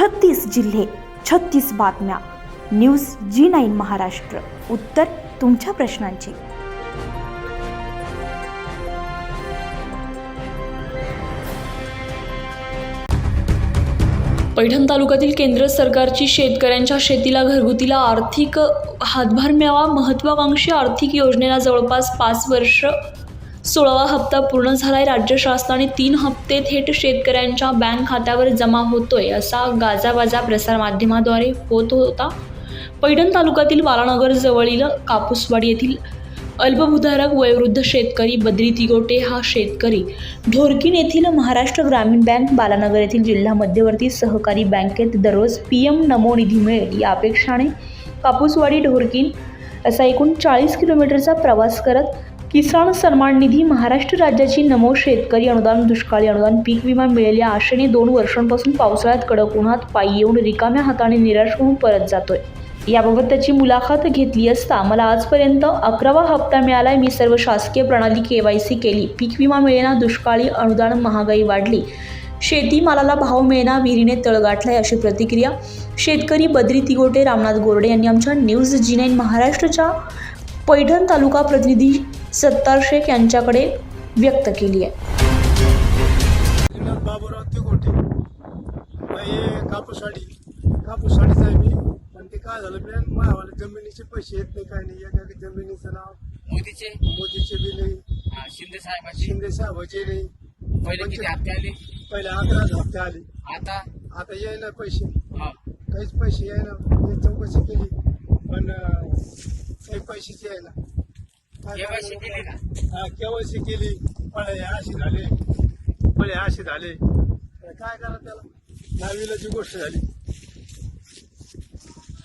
छत्तीस जिल्हे छत्तीस बातम्या. News G nine Maharashtra. उत्तर तुमच्या प्रश्नांची. पैठण तालुक्यातील केंद्र सरकारची शेतकऱ्यांच्या शेतीला घरगुतीला आर्थिक हातभार मिळावा महत्त्वाकांक्षी आर्थिक योजनेला जवळपास पाच वर्ष सोळावा हप्ता पूर्ण झालाय. राज्य शासनाने तीन हप्ते थेट शेतकऱ्यांच्या बँक खात्यावर जमा होतोय असा गाजावाजा प्रसारमाध्यमाद्वारे होत होता. पैठण तालुक्यातील बालानगर जवळील कापूसवाडी येथील अल्पभूधारक वयोवृद्ध शेतकरी बद्री तिगोटे हा शेतकरी ढोरकीन येथील महाराष्ट्र ग्रामीण बँक बालानगर येथील जिल्हा मध्यवर्ती सहकारी बँकेत दररोज पी एम नमो निधी मिळेल या अपेक्षाने कापूसवाडी ढोरकीन असा एकूण चाळीस किलोमीटरचा प्रवास करत किसान सन्मान निधी महाराष्ट्र राज्याची नमो शेतकरी अनुदान दुष्काळी अनुदान पीक विमा मिळेल या आशेने दोन वर्षांपासून पावसाळ्यात कडक उन्हात पायी येऊन रिकाम्या हाताने निराश होऊन परत जातोय. याबाबत त्याची मुलाखत घेतली असता मला आजपर्यंत अकरावा हप्ता मिळालाय. मी सर्व शासकीय प्रणाली के वाय सी केली. पीक विमा मिळेना दुष्काळी अनुदान महागाई वाढली. शेतीमालाला भाव मिळेना विहिरीने तळगाठलाय अशी प्रतिक्रिया शेतकरी बद्री तिगोटे रामनाथ गोरडे यांनी आमच्या न्यूज जी नाईन महाराष्ट्रच्या पैठण तालुका प्रतिनिधी सत्तार शेख यांच्याकडे व्यक्त केली आहे. बाबूराव तिकोटे हे कापूसवाडी कापूसवाडीचा आहे मी पण ते काय झालं? मायावाला जमिनीचे पैसे येत नाही काय नाही. एका जमिनीचं नाव मोदीचे? मोदीचे बी नाही. हा, शिंदे साहेबांचे? शिंदे साहेबाचे नाही. पहिले किती हप्ते आले? पहिले हप्ते आले. आता? आता येईना पैसे. हा, काहीच पैसे येईना. हे चौकशी केली. पण अं, काही पैसेच येईना. KYC केली का? हा केवायसी केली. पळे अशी झाले. पळे असे झाले. काय करा त्याला? दहावीलाची गोष्ट झाली.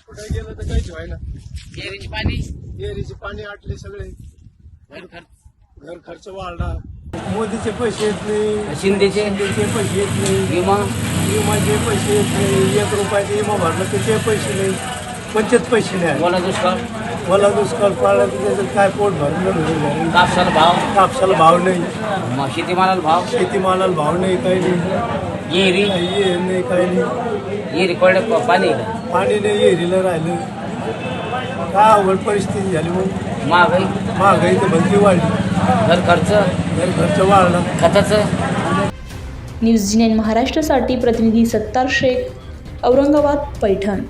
कुठे गेलं तर काहीच व्हायना. विहिरीचे पाणी? एरीचे पाणी आटले सगळे. घर खर्च? घर खर्च वाढला. मोदीचे पैसे येत नाही. शिंदेचे? शिंदेचे पैसे येत नाही. विमा? विमाचे पैसे येत नाही. एक रुपयाचे विमा भरला तर ते पैसे नाही. पंचायत पैसे नाही बोला दुष्काळ मला दुष्काळ पडला तर त्याचं काय पोट भरलं नाही. कापसाला भाव? कापसाला भाव नाही. म- शेतीमालाला भाव? शेतीमालाला भाव नाही काही नाही. काही हे नाही काही नाही. विहिरी पडलं प- पाणी? का? पाणी नाही एरीला राहिलं. काय अवघड परिस्थिती झाली मग? महागाई? महागाई तर भलती वाढली. घर खर्च? घर खर्च वाढला. खताचं? न्यूज जी नाईन महाराष्ट्रासाठी प्रतिनिधी सत्तार शेख औरंगाबाद पैठण.